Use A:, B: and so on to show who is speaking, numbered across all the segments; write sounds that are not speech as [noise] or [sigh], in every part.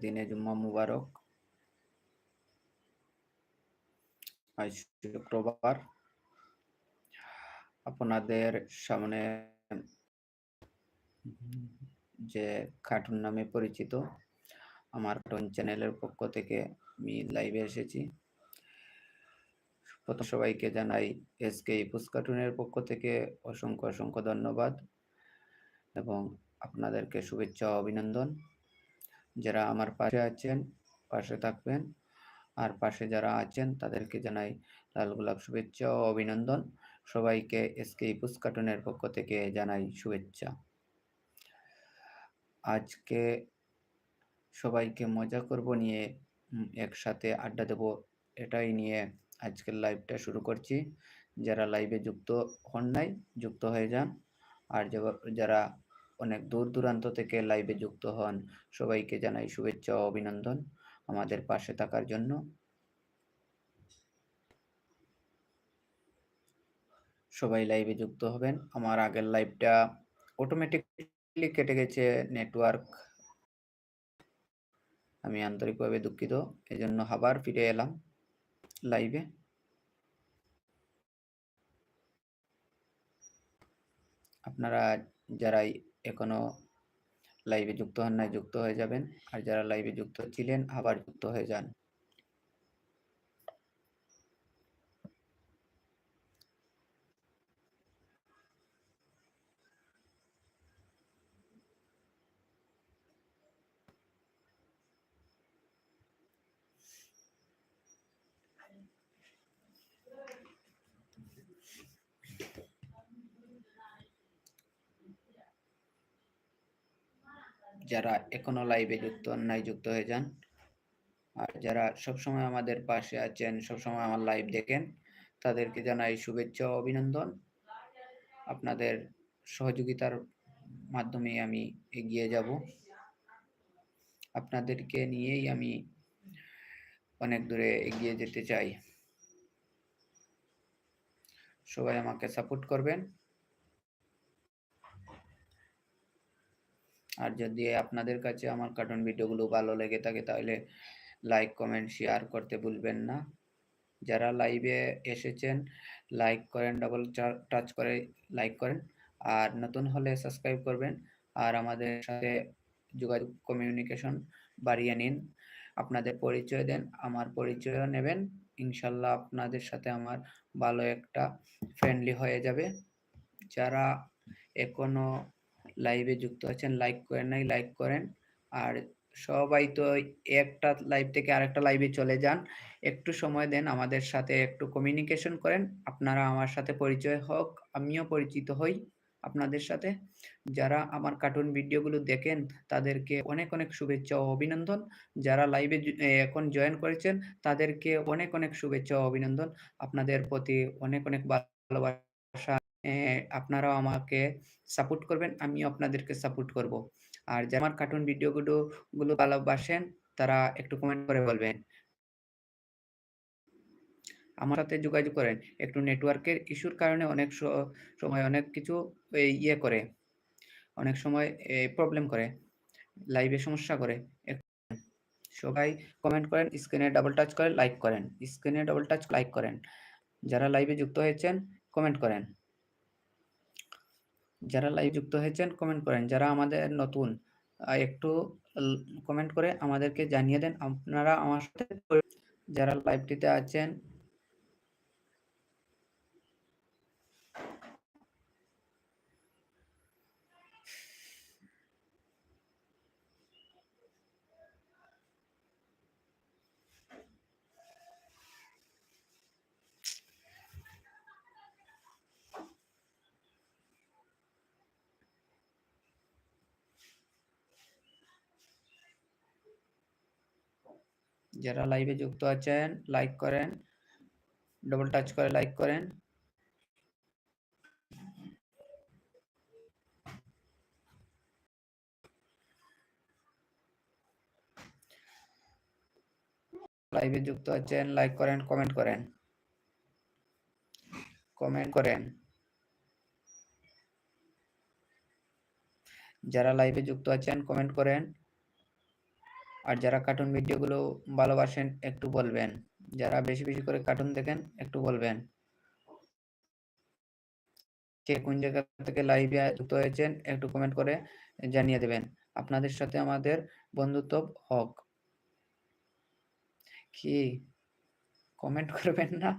A: দিনে জুম্মা মুবারক। আজ শুক্রবার। আপনাদের সামনে যে কার্টুন নামে পরিচিত, আমার কার্টুন চ্যানেলের পক্ষ থেকে আমি লাইভে এসেছি। প্রথম সবাইকে জানাই এসকে ইপুস কার্টুনের পক্ষ থেকে অসংখ্য অসংখ্য ধন্যবাদ এবং আপনাদেরকে শুভেচ্ছা অভিনন্দন। যারা আমার পাশে আছেন, পাশে থাকবেন। আর পাশে যারা আছেন, তাদেরকে জানাই লাল গোলাপ শুভেচ্ছা ও অভিনন্দন। সবাইকে এসকে ইপুস কার্টুনের পক্ষ থেকে জানাই শুভেচ্ছা। আজকে সবাইকে মজা করব নিয়ে একসাথে আড্ডা দেব। এটাই নিয়ে আজকের লাইভটা শুরু করছি। যারা লাইভে যুক্ত হন নাই, যুক্ত হয়ে যান। আর যারা অনেক দূর দূরান্ত থেকে লাইভে যুক্ত হন। সবাইকে জানাই শুভেচ্ছা ও অভিনন্দন আমাদের পাশে থাকার জন্য। সবাই লাইভে যুক্ত হবেন। আমার আগের লাইভটা অটোমেটিকলি কেটে গেছে নেটওয়ার্ক আমি আন্তরিকভাবে দুঃখিত। এজন্য আবার ফিরে এলাম লাইভে আপনারা যারাই এখনও লাইভে যুক্ত হন নাই, যুক্ত হয়ে যাবেন। আর যারা লাইভে যুক্ত ছিলেন, আবার যুক্ত হয়ে যান। যারা এখনও লাইভে যুক্ত নাই যুক্ত হয়ে যান। আর যারা সবসময় আমাদের পাশে আছেন, সবসময় আমার লাইভ দেখেন, তাদেরকে জানাই শুভেচ্ছা অভিনন্দন। আপনাদের সহযোগিতার মাধ্যমে আমি এগিয়ে যাব। আপনাদেরকে নিয়েই আমি অনেক দূরে এগিয়ে যেতে চাই। সবাই আমাকে সাপোর্ট করবেন। আর যদি আপনাদের কাছে আমার কার্টুন ভিডিওগুলো ভালো লেগে থাকে, তাহলে লাইক কমেন্ট শেয়ার করতে ভুলবেন না। যারা লাইভে এসেছেন লাইক করেন ডাবল টাচ করে লাইক করেন। আর নতুন হলে সাবস্ক্রাইব করবেন। আর আমাদের সাথে যোগাযোগ কমিউনিকেশন বাড়িয়ে নিন। আপনাদের পরিচয় দেন, আমার পরিচয়ও নেবেন। ইনশাল্লাহ আপনাদের সাথে আমার ভালো একটা ফ্রেন্ডলি হয়ে যাবে। যারা এখনও লাইভে যুক্ত আছেন লাইক করেন নাই লাইক করেন। আর সবাই তো একটা লাইভ থেকে আরেকটা লাইভে চলে যান। একটু সময় দেন, আমাদের সাথে একটু কমিউনিকেশন করেন। আপনারা আমার সাথে পরিচয় হোক, আমিও পরিচিত হই আপনাদের সাথে। যারা আমার কার্টুন ভিডিওগুলো দেখেন, তাদেরকে অনেক অনেক শুভেচ্ছা ও অভিনন্দন। যারা লাইভে এখন জয়েন করেছেন, তাদেরকে অনেক অনেক শুভেচ্ছা ও অভিনন্দন। আপনাদের প্রতি অনেক অনেক ভালোবাসা। আপনারাও আমাকে সাপোর্ট করবেন, আমিও আপনাদেরকে সাপোর্ট করব। আর যারা আমার কার্টুন ভিডিওগুলো, গুলো ভালোবাসেন, তারা একটু কমেন্ট করে বলবেন। আমার সাথে যোগাযোগ করেন, একটু নেটওয়ার্কের ইস্যুর কারণে অনেক সময় অনেক কিছু ইয়ে করে, অনেক সময় প্রবলেম করে লাইভে সমস্যা করে সবাই কমেন্ট করেন স্ক্রিনে ডাবল টাচ করে লাইক করেন স্ক্রিনে ডাবল টাচ লাইক করেন, যারা লাইভে যুক্ত হয়েছেন কমেন্ট করেন। যারা লাইভ যুক্ত হয়েছেন কমেন্ট করেন। যারা আমাদের নতুন একটু কমেন্ট করে আমাদেরকে জানিয়ে দেন। আপনারা আমার সাথে যারা লাইভটিতে আছেন যারা লাইভে যুক্ত আছেন লাইক করেন ডবল টাচ করে লাইক করেন। লাইভে যুক্ত আছেন লাইক করেন কমেন্ট করেন। কমেন্ট করেন। যারা লাইভে যুক্ত আছেন কমেন্ট করেন। আর যারা কার্টুন ভিডিওগুলো ভালোবাসেন, একটু বলবেন। যারা বেশি বেশি করে কার্টুন দেখেন, একটু বলবেন। কে কোন জায়গা থেকে লাইভে যুক্ত হয়েছেন, একটু কমেন্ট করে জানিয়ে দেবেন। আপনাদের সাথে আমাদের বন্ধুত্ব হোক। কি? কমেন্ট করবেন না?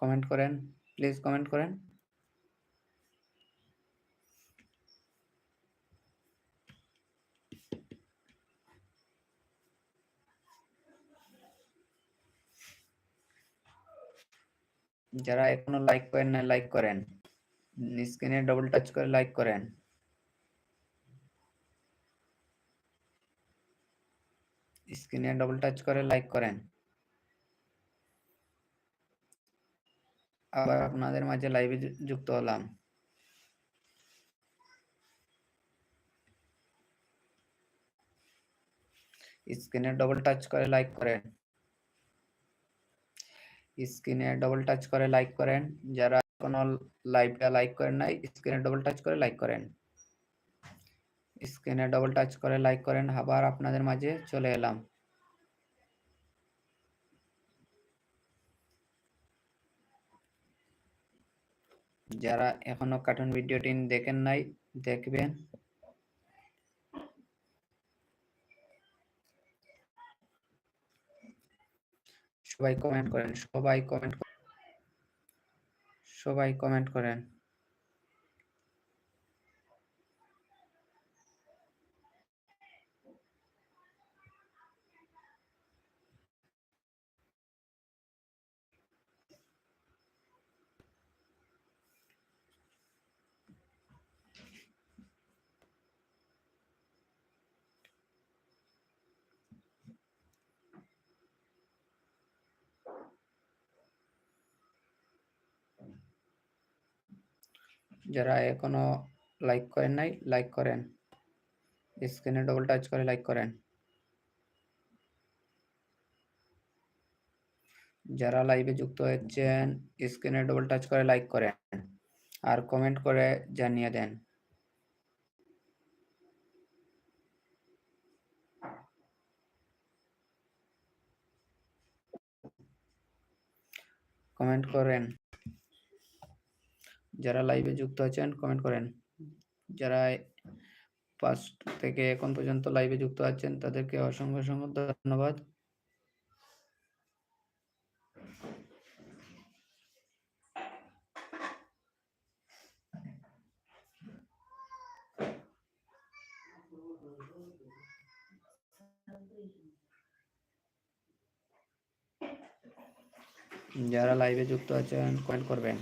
A: কমেন্ট করেন প্লিজ কমেন্ট করেন। যারা এখনও লাইক করেন না লাইক করেন। স্ক্রিনে ডবল টাচ করে লাইক করেন। স্ক্রিনে ডবল টাচ করে লাইক করেন। আবার আপনাদের মাঝে লাইভে যুক্ত হলাম। স্ক্রিনে ডবল টাচ করে লাইক করেন। স্ক্রিনে ডবল টাচ করে লাইক করেন। যারা এখনও লাইভটা লাইক করেন নাই, স্ক্রিনে ডবল টাচ করে লাইক করেন। স্ক্রিনে ডবল টাচ করে লাইক করেন, আবার আপনাদের মাঝে চলে এলাম। যারা এখনও কার্টুন ভিডিওটি দেখেন নাই, দেখবেন। সবাই কমেন্ট করেন সবাই কমেন্ট সবাই কমেন্ট করেন। যারা এখনও লাইক করেন নাই লাইক করেন। স্ক্রিনে ডবল টাচ করে লাইক করেন। যারা লাইভে যুক্ত হয়েছেন স্ক্রিনে ডবল টাচ করে লাইক করেন। আর কমেন্ট করে জানিয়ে দেন। কমেন্ট করেন। যারা লাইভে যুক্ত আছেন কমেন্ট করেন। যারা ফার্স্ট থেকে এখন পর্যন্ত লাইভে যুক্ত আছেন, তাদেরকে অসংখ্য অসংখ্য ধন্যবাদ। যারা লাইভে যুক্ত আছেন কমেন্ট করবেন।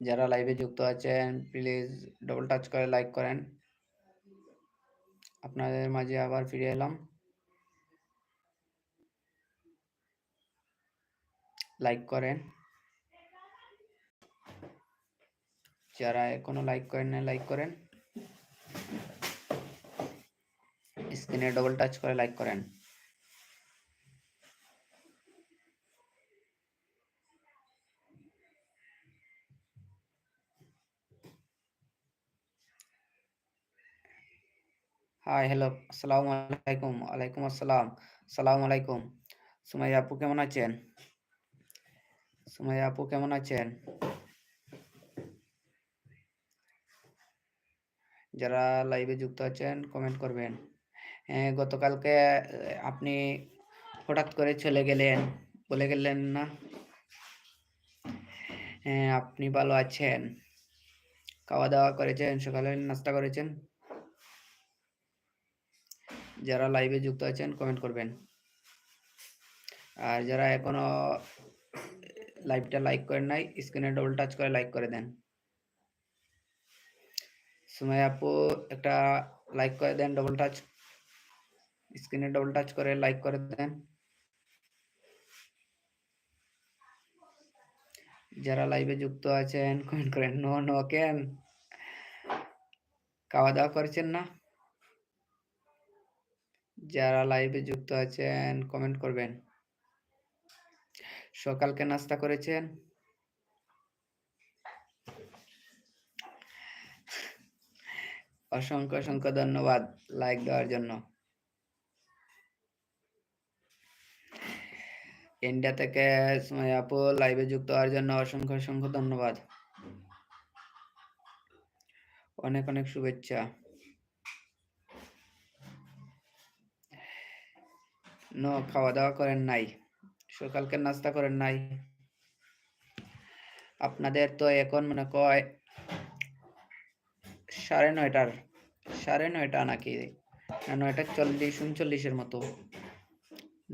A: যারা লাইভে যুক্ত আছেন প্লিজ ডবল টাচ করে লাইক করেন। আপনাদের মাঝে আবার ফিরে এলাম। লাইক করেন। যারা এখনও লাইক করেন না লাইক করেন। স্ক্রিনে ডবল টাচ করে লাইক করেন। হাই হ্যালো আসসালামু আলাইকুম ওয়ালাইকুম আসসালাম সালাম আলাইকুম সুমাইয়া আপু কেমন আছেন? সুমাইয়া আপু কেমন আছেন? যারা লাইভে যুক্ত আছেন কমেন্ট করবেন। হ্যাঁ গতকালকে আপনি হঠাৎ করে চলে গেলেন, বলে গেলেন না? হ্যাঁ আপনি ভালো আছেন? খাওয়া দাওয়া করেছেন সকালে নাস্তা করেছেন? যারা লাইভে যুক্ত আছেন কমেন্ট করবেন। আর যারা এখনও লাইভটা লাইক করেন নাই স্ক্রিনে ডবল টাচ করে লাইক করে দেন। সুমাই আপু, একটা লাইক করে দেন ডবল টাচ স্ক্রিনে ডবল টাচ করে লাইক করে দেন। যারা লাইভে যুক্ত আছেন কমেন্ট করেন নো নো কেন? খাওয়া দাওয়া করছেন না? যারা লাইভে যুক্ত আছেন কমেন্ট করবেন। সকালকে নাস্তা করেছেন? অসংখ্য অসংখ্য ধন্যবাদ লাইক দেওয়ার জন্য। ইন্ডিয়া থেকে আপু লাইভে যুক্ত হওয়ার জন্য অসংখ্য অসংখ্য ধন্যবাদ। অনেক অনেক শুভেচ্ছা। নো খাওয়া দাওয়া করেন নাই। সকালকে নাস্তা করেন নাই। আপনাদের তো এখন মনে কয় সাড়ে নয়টার, সাড়ে নয়টা নাকি? নয়টা চল্লিশ, উনচল্লিশের মতো।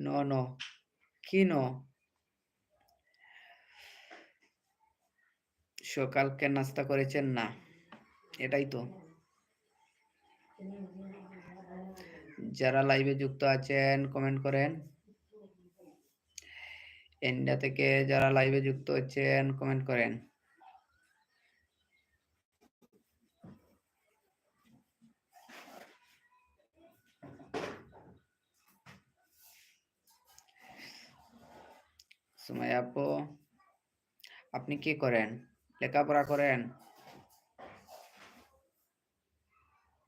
A: ন ন, কি ন? সকালকে নাস্তা করেছেন না, এটাই তো। যারা লাইভে যুক্ত আছেন কমেন্ট করেন। ইন্ডিয়া থেকে যারা লাইভে যুক্ত হচ্ছেন কমেন্ট করেন। সুমাই আপু, আপনি কি করেন? লেখাপড়া করেন?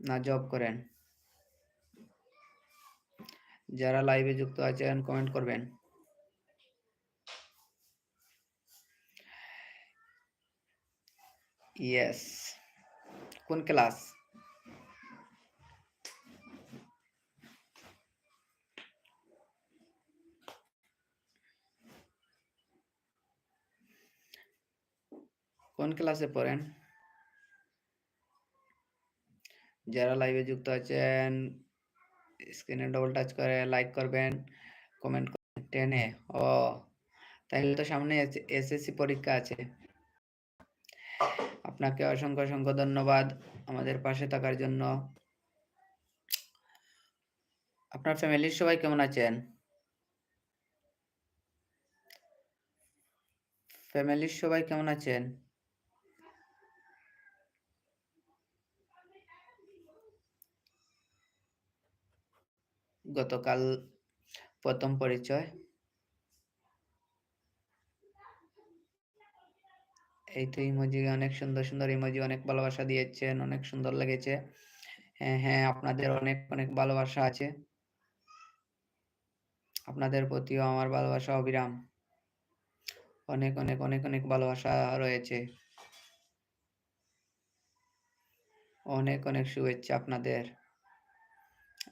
A: না জব করেন? যারা লাইভে যুক্ত আছেন কমেন্ট করবেন। ইয়েস কোন ক্লাস কোন ক্লাসে পড়েন? যারা লাইভে যুক্ত আছেন স্ক্রিনে ডবল টাচ করে লাইক করবেন কমেন্ট করবেন, টেনে, ও, তাহলে তো সামনে এসএসসি পরীক্ষা আছে। আপনাকে অসংখ্য অসংখ্য ধন্যবাদ আমাদের পাশে থাকার জন্য। আপনার ফ্যামিলির সবাই কেমন আছেন? ফ্যামিলির সবাই কেমন আছেন? গতকাল প্রথম পরিচয়। এই তো ইমোজি অনেক সুন্দর সুন্দর ইমোজি অনেক ভালোবাসা দিয়েছেন, অনেক সুন্দর লেগেছে। হ্যাঁ হ্যাঁ আপনাদের অনেক অনেক ভালোবাসা আছে। আপনাদের প্রতিও আমার ভালোবাসা অবিরাম। অনেক অনেক অনেক অনেক ভালোবাসা রয়েছে। অনেক অনেক শুভেচ্ছা আপনাদের।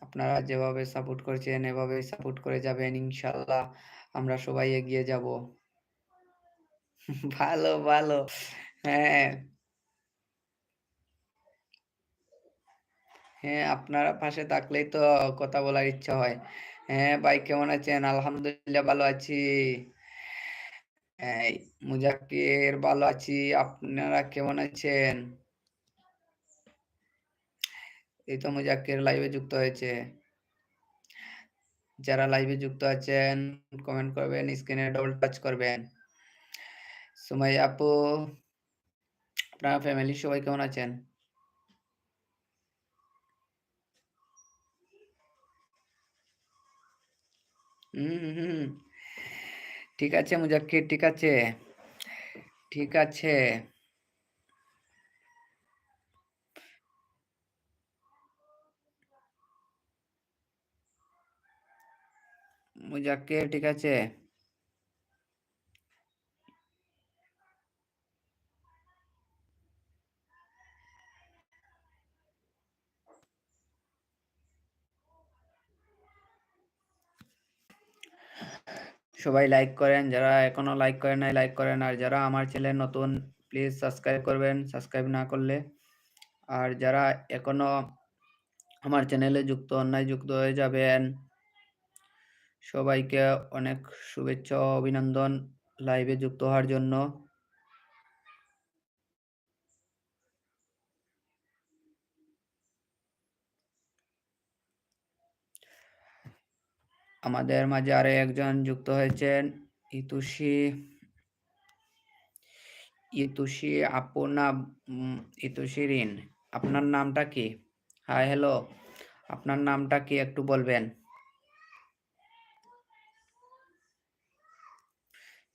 A: আপনারা যেভাবে সাপোর্ট করছেন, এভাবে সাপোর্ট করে যাবেন ইনশাল্লাহ। আমরা সবাই এগিয়ে যাব। [laughs] ভালো ভালো। হ্যাঁ। হ্যাঁ আপনারা পাশে থাকলেই তো কথা বলার ইচ্ছা হয়। হ্যাঁ ভাই কেমন আছেন? আলহামদুলিল্লাহ ভালো আছি। মুজাক্কির ভালো আছি। আপনারা কেমন আছেন? এই তো মুজাক্কির লাইভে যুক্ত হয়েছে। যারা লাইভে যুক্ত আছেন কমেন্ট করবেন স্ক্রিনে ডবল টাচ করবেন। সুমাইয়া আপু, আপনার ফ্যামিলির সবাই কেমন আছেন? ঠিক আছে মুজাক্কির, ঠিক আছে। ঠিক আছে। মুজাক্কির, ঠিক আছে? সবাই লাইক করেন, যারা এখনও লাইক করেন নাই লাইক করেন। আর যারা আমার চ্যানেল নতুন প্লিজ সাবস্ক্রাইব করবেন সাবস্ক্রাইব না করলে। আর যারা এখনও আমার চ্যানেলে যুক্ত, অন্যায় যুক্ত হয়ে যাবেন সবাইকে অনেক শুভেচ্ছা অভিনন্দন লাইভে যুক্ত হওয়ার জন্য। আমাদের মাঝে আরও একজন যুক্ত হয়েছেন ইতুষি ইতুষি আপনা ইতুষি রিন। আপনার নামটা কি? হাই হ্যালো আপনার নামটা কি একটু বলবেন?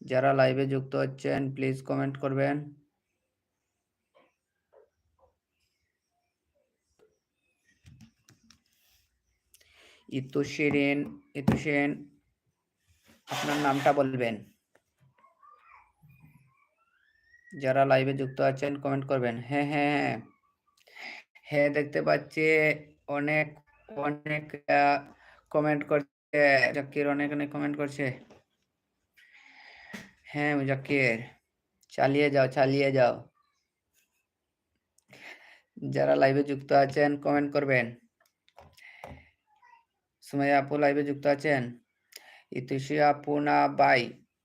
A: যারা লাইভে যুক্ত হচ্ছেন প্লিজ কমেন্ট করবেন। ইতুশিরিন ইতুশিন আপনার নামটা বলবেন। যারা লাইভে যুক্ত আছেন কমেন্ট করবেন। হ্যাঁ হ্যাঁ হ্যাঁ। হ্যাঁ দেখতে পাচ্ছি অনেক অনেক কমেন্ট করছে। জাকির অনেক অনেক কমেন্ট করছে। হ্যাঁ জাকির চালিয়ে যাও চালিয়ে যাও। যারা লাইভে যুক্ত আছেন কমেন্ট করবেন। সুমাইয়া আপু লাইভে যুক্ত আছেন? ইতুষি আপুনা বাই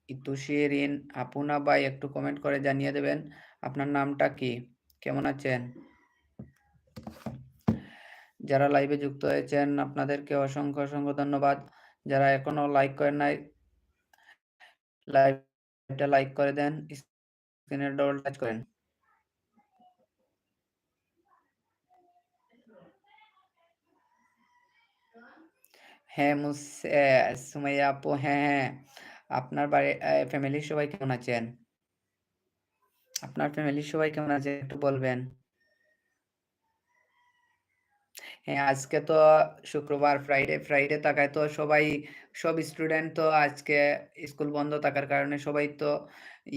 A: ইতুষি রিন আপুনা বাই একটু কমেন্ট করে জানিয়ে দেবেন, আপনার নামটা কি? কেমন আছেন? যারা লাইভে যুক্ত হয়েছেন, আপনাদেরকে অসংখ্য অসংখ্য ধন্যবাদ। যারা এখনও লাইক করেন নাই লাইভটা লাইক করে দেন স্ক্রিনে ডবল টাচ করেন। হ্যাঁ সুমাইয়া আপু হ্যাঁ হ্যাঁ। আপনার বাড়ি ফ্যামিলির সবাই কেমন আছেন? আপনার ফ্যামিলির সবাই কেমন আছে একটু বলবেন। হ্যাঁ আজকে তো শুক্রবার ফ্রাইডে ফ্রাইডে থাকায় তো সবাই, সব স্টুডেন্ট তো আজকে স্কুল বন্ধ থাকার কারণে সবাই তো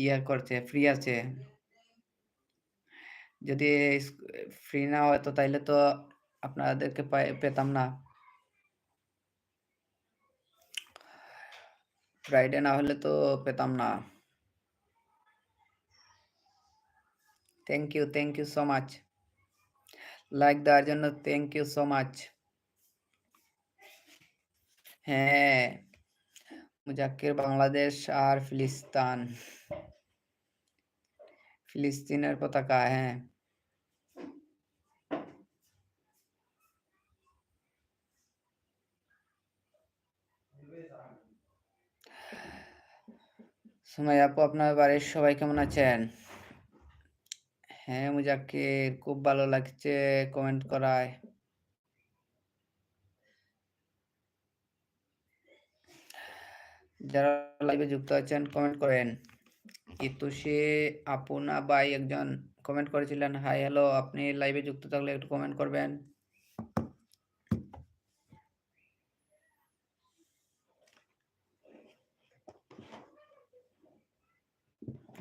A: ইয়ে করছে ফ্রি আছে। যদি ফ্রি না হয় তো তাইলে তো আপনাদেরকে পেতাম না। ফ্রাইডে না হলে তো পেতাম না। Thank you thank you so much like দেওয়ার জন্য থ্যাংক ইউ সো মাচ হ্যাঁ মুজাক্কির বাংলাদেশ আর ফিলিস্তান। ফিলিস্তিনের পতাকা হ্যাঁ। সময় আপু, আপনার বাড়ির সবাই কেমন আছেন? হ্যাঁ মুজাক্কির খুব ভালো লাগছে কমেন্ট করায়। যারা লাইভে যুক্ত আছেন কমেন্ট করেন। ইতুষি আপুনা বাই একজন কমেন্ট করেছিলেন, হাই হ্যালো আপনি লাইভে যুক্ত থাকলে একটু কমেন্ট করবেন?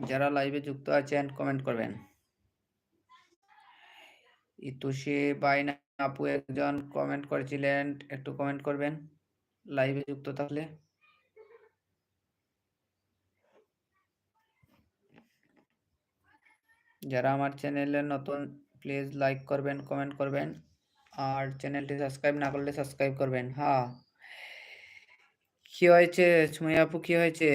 A: যারা লাইভে যুক্ত আছেন কমেন্ট করবেন। ইতুষি বাইনা আপু একজন কমেন্ট করেছিলেন, একটু কমেন্ট করবেন? লাইভে যুক্ত থাকলে যারা আমার চ্যানেলে নতুন প্লিজ লাইক করবেন কমেন্ট করবেন। আর চ্যানেলটি সাবস্ক্রাইব না করলে সাবস্ক্রাইব করবেন হ্যাঁ। কি হয়েছে? সুমাইয়া আপু, কি হয়েছে?